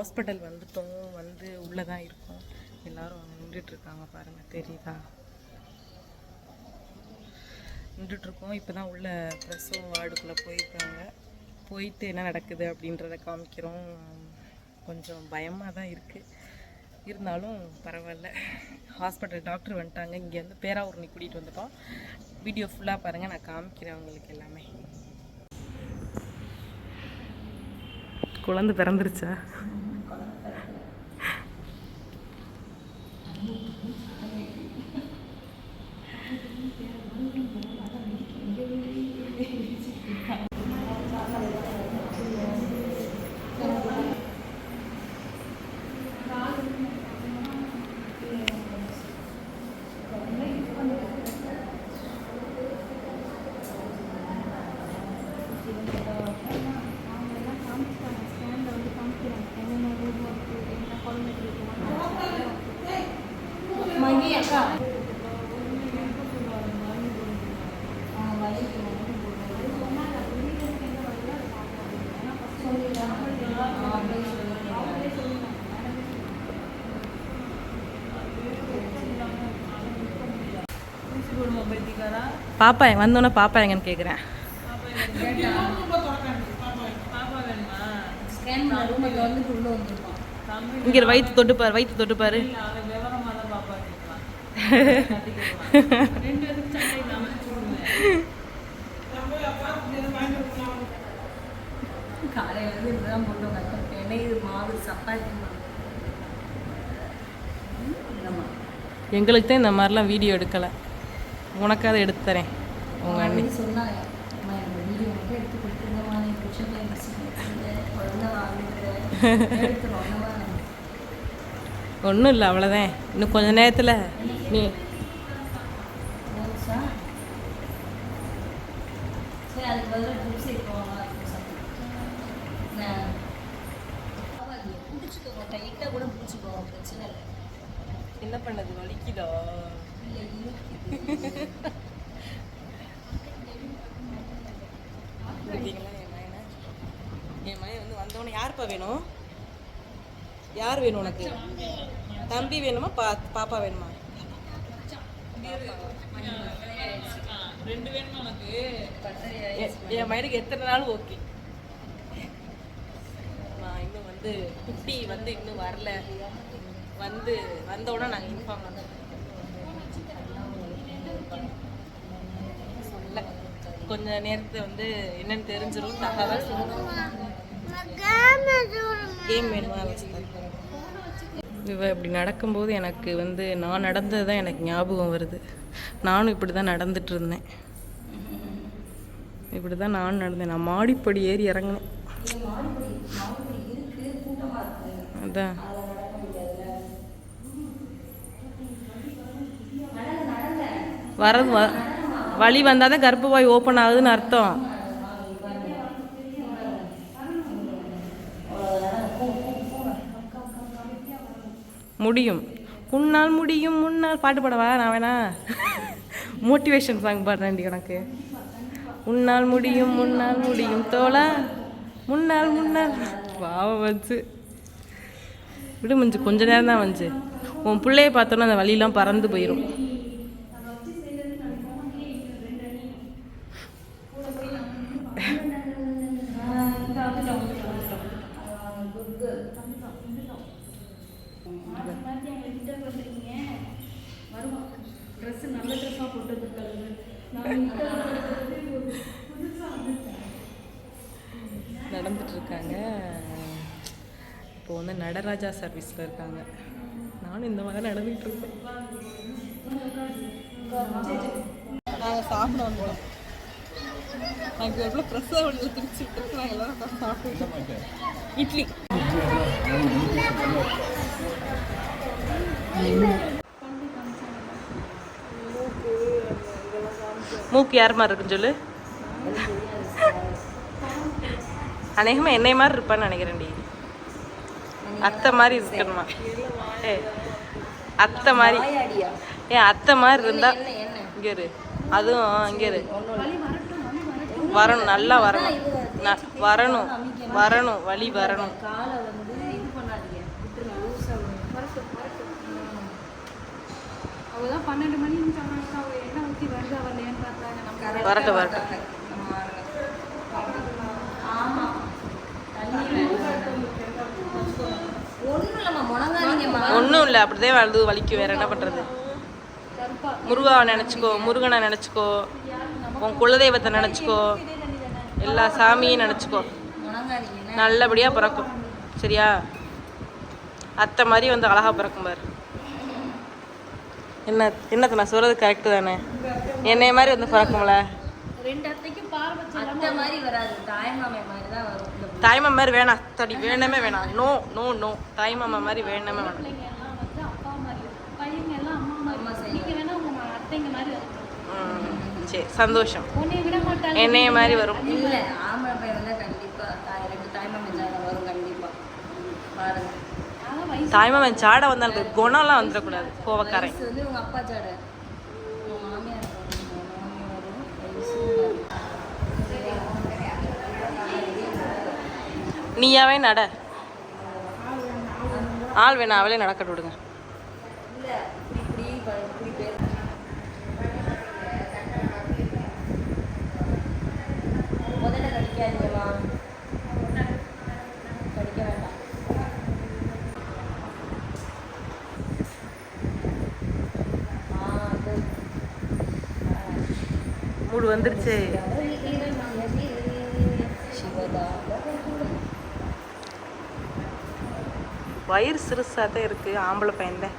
Hospital வந்துட்டோம் வந்து உள்ளே தான் இருக்கோம். எல்லாரும் நின்றுட்டு இருக்காங்க பாருங்கள் தெரியுதா? நின்றுட்டுருக்கோம் இப்போ தான் உள்ள பிரசவ வார்டுக்குள்ளே போயிருக்காங்க போயிட்டு என்ன நடக்குது அப்படின்றத காமிக்கிறோம். கொஞ்சம் பயமாக தான் இருக்குது இருந்தாலும் பரவாயில்ல. ஹாஸ்பிட்டல் டாக்டர் வந்துட்டாங்க. இங்கேருந்து பேராவூர்னி கூட்டிகிட்டு வந்துட்டோம். வீடியோ ஃபுல்லாக பாருங்கள் நான் காமிக்கிறேன் அவங்களுக்கு எல்லாமே. குழந்தை பிறந்துருச்சா? மகி அக்கா பாப்பா வந்தோன்னே பாப்பா எங்கன்னு கேட்குறேன் இங்கே வயிற்று தொட்டுப்பாரு வயிற்று தொட்டுப்பாரு. காலையில இருந்து போட்டு கற்றுருக்கேன் எண்ணெய் மாவு சப்பாத்தி எங்களுக்கு தான் இந்த மாதிரிலாம் வீடியோ எடுக்கலை உனக்காவது எடுத்து தரேன் உங்கள் அண்ணி சொன்னாங்க எடுத்து கொடுத்துருங்கம்மா நீ புருஷன் பையன் குழந்தை வாங்குறேன் எடுத்துருவோம் ஒன்றும் இல்லை அவ்வளோதான் இன்னும் கொஞ்ச நேரத்தில் நீ என்ன பண்ணது வலிக்குதா? என் மயன் வந்து வந்தவொடனே யாருப்பா வேணும்? யார் வேணும் உனக்கு? தம்பி வேணுமா? பா பாப்பா வேணுமா? என் மயனுக்கு எத்தனை நாள் ஓகே நான் இன்னும் வந்து குட்டி வந்து இன்னும் வரல. வந்து வந்த உடனே நாங்கள் இன்ஃபார்ம் பண்ணோம் சொல்ல. கொஞ்ச நேரத்தை வந்து என்னன்னு தெரிஞ்சிரும். தகவல் கேம் இவ இப்படி நடக்கும்போது எனக்கு வந்து நான் நடந்தது தான் எனக்கு ஞாபகம் வருது. நானும் இப்படி தான் நடந்துட்டு இருந்தேன். இப்படி தான் நானும் நடந்தேன். நான் மாடிப்படி ஏறி இறங்கினேன். அதான். வரது வ வந்தால் தான் கர்ப்பவாய் ஓப்பன் ஆகுதுன்னு அர்த்தம். முடியும். உன்னால் முடியும் முன்னால் பாட்டு பாடவா? நான் வேணா மோட்டிவேஷன் சாங் பாடுறேன்டி உனக்கு. உன்னால் முடியும் முன்னால் முடியும் தோழா. முன்னால் முன்னால் பாவம் வந்து விடு மஞ்சு கொஞ்ச நேரம் தான் வந்துச்சு. உன் பிள்ளைய பார்த்தோன்னா அந்த வழியெல்லாம் பறந்து போயிடும் நடந்துட்டு இருக்காங்க இப்போ வந்து நடராஜா சர்வீஸில் இருக்காங்க. நானும் இந்த மாதிரி தான் நடந்துட்டு இருக்கேன் நாங்கள் சாப்பிட வந்தோம் நாங்கள் எவ்வளோ பிரசவ வழியில் திருச்சி விட்டு நாங்கள் எல்லாரும் சாப்பிட்டு இட்லி. மூக்கு யார் மாதிரி இருக்குன்னு சொல்லு. அநேகமாக என்னை மாதிரி இருப்பான்னு நினைக்கிறேன்டி. அத்தை மாதிரி இருக்கணுமா? ஏ அத்தை மாதிரி. ஏன் அத்தை மாதிரி இருந்தா இங்கே இரு. அதுவும் இங்கே இரு. வரணும் நல்லா வரணும். வரணும் வரணும் வழி வரணும் காலை வந்து இது பண்ணாதீங்க அவதான் பன்னெண்டு மணின்னு சொன்னாங்க. அவ என்ன ஊற்றி வருதா வரலையான்னு பார்த்தாங்க நம்ம வரட்டும், வரட்டும். ஆமா. தண்ணி ஒன்றும் இல்லை அப்படிதான் வலது வலிக்கும் வேற என்ன பண்ணுறது முருகாவை நினச்சிக்கோ முருகனை நினச்சிக்கோ உன் குலதெய்வத்தை நினச்சிக்கோ எல்லா சாமியும் நினச்சிக்கோ. நல்லபடியாக பிறக்கும் சரியா? அத்தை மாதிரி வந்து அழகாக பிறக்கும் பாரு. என்ன என்னத்தை நான் சொல்கிறது கரெக்டு தானே? என்னைய மாதிரி வந்து பிறக்கும்ல தாய்மாமை மாதிரி தான் வரும். இந்த தாய்மா மாதிரி வேணாம். தடி வேணவே வேணாம். நோ நோ நோ தாய்மாமா மாதிரி வேணாம் பிள்ளைங்க எல்லாம் வந்து அப்பா மாதிரி பையங்க எல்லாம் அம்மா அம்மா மாதிரி சைடு. நீங்க வேணா உங்க அத்தைங்க மாதிரி வரணும் ம், சரி. சந்தோஷம். என்னைய மாதிரி வரும். இல்லை ஆம்பளை பையன் கண்டிப்பாக தாய் ரெண்டு தாய்மாமை வரும் கண்டிப்பாக பாருங்க. தாய்மாமன் சாடை வந்தால் எனக்கு குணம்லாம் வந்துடக்கூடாது. கோவக்காரன். நீயாவே நட. ஆள் வேணாம் அவளே நடக்கட்டு விடுங்க. முதல்ல கடிக்காதீங்கம்மா கடிக்க வேண்டாம் ஆ, அது. மூடு வந்துருச்சு. சிவதா. வயிறு சிறுசாக தான் இருக்குது ஆம்பளை பையன் தான்